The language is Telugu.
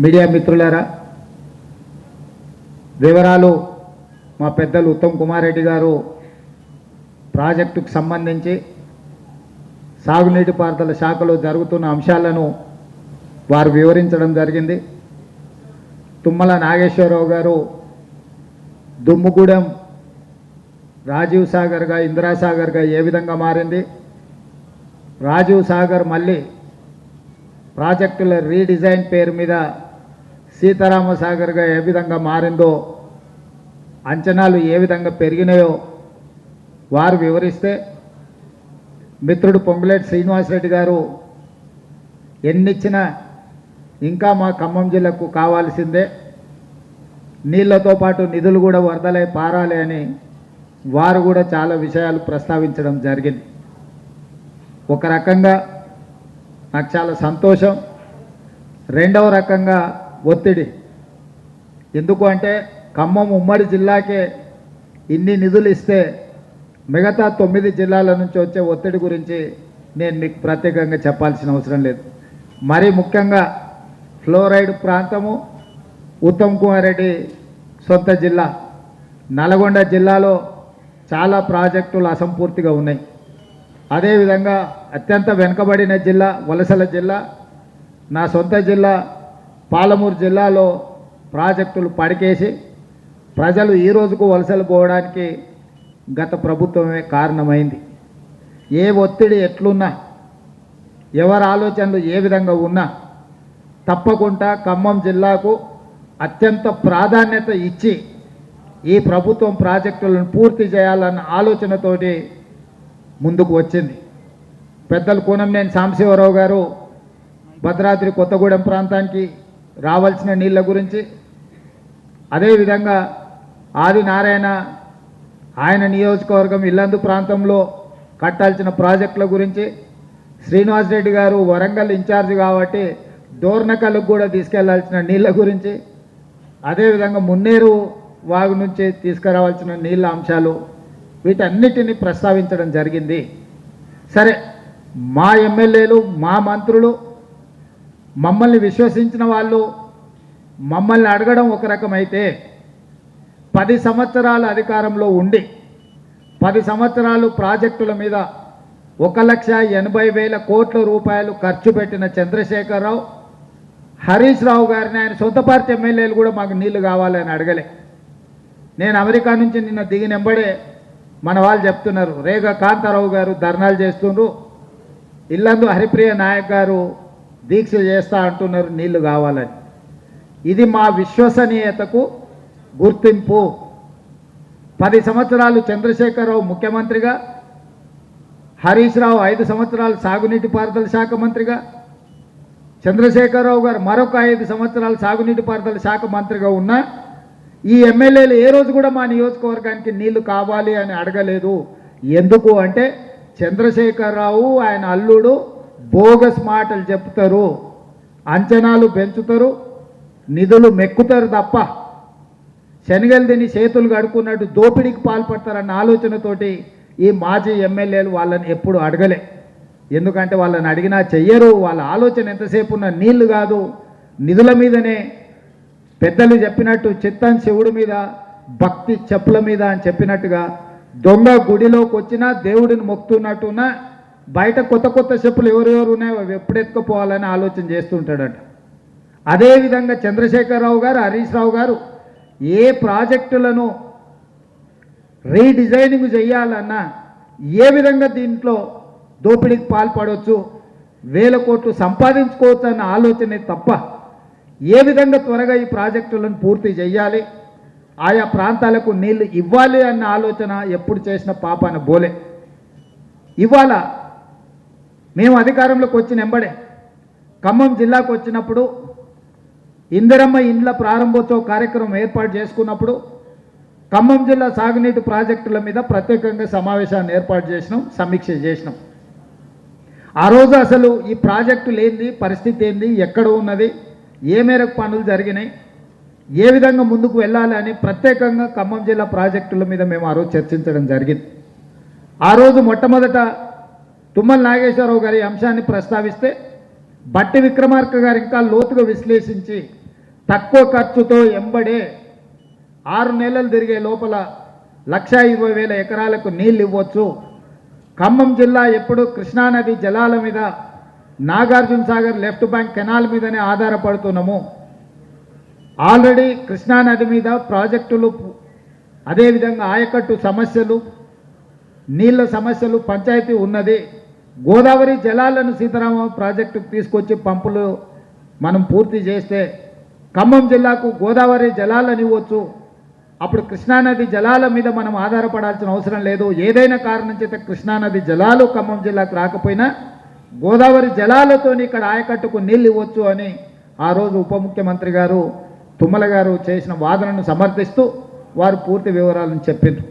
మీడియా మిత్రులారా వివరాలు మా పెద్దలు ఉత్తమ్ కుమార్ రెడ్డి గారు ప్రాజెక్టుకు సంబంధించి సాగునీటి పారుదల శాఖలో జరుగుతున్న అంశాలను వారు వివరించడం జరిగింది. తుమ్మల నాగేశ్వరరావు గారు దుమ్ముగూడెం రాజీవ్ సాగర్గా ఇందిరాసాగర్గా ఏ విధంగా మారింది? రాజీవ్ సాగర్ మళ్ళీ ప్రాజెక్టుల రీడిజైన్ పేరు మీద సీతారామ సాగర్గా ఏ విధంగా మారిందో అంచనాలు ఏ విధంగా పెరిగినాయో వారు వివరిస్తే మిత్రుడు పొంగులేటి శ్రీనివాసరెడ్డి గారు ఎన్నిచ్చినా ఇంకా మా ఖమ్మం జిల్లాకు కావాల్సిందే. నీళ్ళతో పాటు నిధులు కూడా వరదలై పారాలి అని వారు కూడా చాలా విషయాలు ప్రస్తావించడం జరిగింది. ఒక రకంగా నాకు చాలా సంతోషం. రెండవ రకంగా ఒత్తిడి. ఎందుకు అంటే ఖమ్మం ఉమ్మడి జిల్లాకే ఇన్ని నిధులు ఇస్తే మిగతా తొమ్మిది జిల్లాల నుంచి వచ్చే ఒత్తిడి గురించి నేను మీకు ప్రత్యేకంగా చెప్పాల్సిన అవసరం లేదు. మరీ ముఖ్యంగా ఫ్లోరైడ్ ప్రాంతము ఉత్తమ్ కుమార్ రెడ్డి సొంత జిల్లా. నల్గొండ జిల్లాలో చాలా ప్రాజెక్టులు అసంపూర్తిగా ఉన్నాయి. అదేవిధంగా అత్యంత వెనుకబడిన జిల్లా వలసల జిల్లా నా సొంత జిల్లా పాలమూరు జిల్లాలో ప్రాజెక్టులు పడికేసి ప్రజలు ఈ రోజుకు వలసలు పోవడానికి గత ప్రభుత్వమే కారణమైంది. ఏ ఒత్తిడి ఎట్లున్నా ఎవరి ఆలోచనలు ఏ విధంగా ఉన్నా తప్పకుండా ఖమ్మం జిల్లాకు అత్యంత ప్రాధాన్యత ఇచ్చి ఈ ప్రభుత్వం ప్రాజెక్టులను పూర్తి చేయాలన్న ఆలోచనతోటి ముందుకు వచ్చింది. పెద్దలు కూనంనేని సాంబశివరావు గారు భద్రాద్రి కొత్తగూడెం ప్రాంతానికి రావాల్సిన నీళ్ళ గురించి. అదేవిధంగా ఆది నారాయణ ఆయన నియోజకవర్గం ఇల్లందు ప్రాంతంలో కట్టాల్సిన ప్రాజెక్టుల గురించి. శ్రీనివాస్ రెడ్డి గారు వరంగల్ ఇన్ఛార్జ్ కాబట్టి డోర్నకల్కు కూడా తీసుకెళ్ళాల్సిన నీళ్ళ గురించి. అదేవిధంగా మున్నేరు వాగు నుంచి తీసుకురావాల్సిన నీళ్ళ అంశాలు. వీటన్నిటిని ప్రస్తావించడం జరిగింది. సరే మా ఎమ్మెల్యేలు మా మంత్రులు మమ్మల్ని విశ్వసించిన వాళ్ళు మమ్మల్ని అడగడం ఒక రకమైతే పది సంవత్సరాల అధికారంలో ఉండి పది సంవత్సరాలు ప్రాజెక్టుల మీద ఒక లక్ష ఎనభై వేల కోట్ల రూపాయలు ఖర్చు పెట్టిన చంద్రశేఖరరావు హరీష్ రావు గారిని ఆయన సొంత పార్టీ ఎమ్మెల్యేలు కూడా మాకు నీళ్ళు కావాలని అడగలే. నేను అమెరికా నుంచి నిన్న దిగినెంబడే మన వాళ్ళు చెప్తున్నారు రేగా కాంతారావు గారు ధర్నాలు చేస్తుండ్రు ఇల్లందు హరిప్రియ నాయక్ గారు దీక్ష చేస్తా అంటున్నారు నీళ్ళు కావాలని. ఇది మా విశ్వసనీయతకు గుర్తింపు. పది సంవత్సరాలు చంద్రశేఖరరావు ముఖ్యమంత్రిగా హరీష్ రావు ఐదు సంవత్సరాలు సాగునీటి పారుదల శాఖ మంత్రిగా చంద్రశేఖరరావు గారు మరొక ఐదు సంవత్సరాలు సాగునీటి పారుదల శాఖ మంత్రిగా ఉన్నా ఈ ఎమ్మెల్యేలు ఏ రోజు కూడా మా నియోజకవర్గానికి నీళ్ళు కావాలి అని అడగలేదు. ఎందుకు అంటే చంద్రశేఖరరావు ఆయన అల్లుడు బోగస్ మాటలు చెప్తారు. అంచనాలు పెంచుతారు నిధులు మెక్కుతారు తప్ప శనగలు తిని చేతులు కడుక్కున్నట్టు దోపిడీకి పాల్పడతారన్న ఆలోచనతోటి ఈ మాజీ ఎమ్మెల్యేలు వాళ్ళని ఎప్పుడు అడగలే. ఎందుకంటే వాళ్ళని అడిగినా చెయ్యరు వాళ్ళ ఆలోచన ఎంతసేపు ఉన్న నీళ్ళు కాదు. నిధుల మీదనే పెద్దలు చెప్పినట్టు చిత్తం శివుడి మీద భక్తి చెప్పుల మీద అని చెప్పినట్టుగా దొంగ గుడిలోకి వచ్చినా దేవుడిని మొక్కుతున్నట్టున్నా బయట కొత్త కొత్త చెప్పులు ఎవరెవరు ఉన్నాయో అవి ఎప్పుడెత్తుకుపోవాలని ఆలోచన చేస్తుంటాడట. అదేవిధంగా చంద్రశేఖరరావు గారు హరీష్ రావు గారు ఏ ప్రాజెక్టులను రీడిజైనింగ్ చేయాలన్నా ఏ విధంగా దీంట్లో దోపిడీకి పాల్పడవచ్చు వేల కోట్లు సంపాదించుకోవచ్చు అన్న ఆలోచనే తప్ప ఏ విధంగా త్వరగా ఈ ప్రాజెక్టులను పూర్తి చేయాలి? ఆయా ప్రాంతాలకు నీళ్ళు ఇవ్వాలి అన్న ఆలోచన ఎప్పుడు చేసిన పాపాన బోలే. ఇవాళ మేము అధికారంలోకి వచ్చిన ఎంబడే ఖమ్మం జిల్లాకు వచ్చినప్పుడు ఇందిరమ్మ ఇండ్ల ప్రారంభోత్సవ కార్యక్రమం ఏర్పాటు చేసుకున్నప్పుడు ఖమ్మం జిల్లా సాగునీటి ప్రాజెక్టుల మీద ప్రత్యేకంగా సమావేశాన్ని ఏర్పాటు చేసినాం సమీక్ష చేసినాం. ఆ రోజు అసలు ఈ ప్రాజెక్టులు ఏంది పరిస్థితి ఏంది ఎక్కడ ఉన్నది? ఏ మేరకు పనులు జరిగినాయి ఏ విధంగా ముందుకు వెళ్ళాలి అని ప్రత్యేకంగా ఖమ్మం జిల్లా ప్రాజెక్టుల మీద మేము ఆ రోజు చర్చించడం జరిగింది. ఆ రోజు మొట్టమొదట తుమ్మల నాగేశ్వరరావు గారి అంశాన్ని ప్రస్తావిస్తే బట్టి విక్రమార్క గారు ఇంకా లోతుగా విశ్లేషించి తక్కువ ఖర్చుతో ఎంబడే ఆరు నెలలు తిరిగే లోపల లక్ష ఇరవై వేల ఎకరాలకు నీళ్ళు ఇవ్వచ్చు. ఖమ్మం జిల్లా ఎప్పుడు కృష్ణానది జలాల మీద Nagarjuna Sagar left bank canal మీదనే ఆధారపడుతున్నాము. ఆల్రెడీ కృష్ణానది మీద ప్రాజెక్టులు అదేవిధంగా ఆయకట్టు సమస్యలు నీళ్ళ సమస్యలు పంచాయతీ ఉన్నది. గోదావరి జలాలను సీతారామ ప్రాజెక్టుకు తీసుకొచ్చి పంపులు మనం పూర్తి చేస్తే ఖమ్మం జిల్లాకు గోదావరి జలాలను ఇవ్వచ్చు. అప్పుడు కృష్ణానది జలాల మీద మనం ఆధారపడాల్సిన అవసరం లేదు. ఏదైనా కారణం చేత కృష్ణానది జలాలు ఖమ్మం జిల్లాకు రాకపోయినా గోదావరి జలాలతో ఇక్కడ ఆయకట్టుకు నీళ్ళు ఇవ్వచ్చు అని ఆ రోజు ఉప ముఖ్యమంత్రి గారు తుమ్మల గారు చేసిన వాదనను సమర్థిస్తూ వారు పూర్తి వివరాలను చెప్పిండ్రు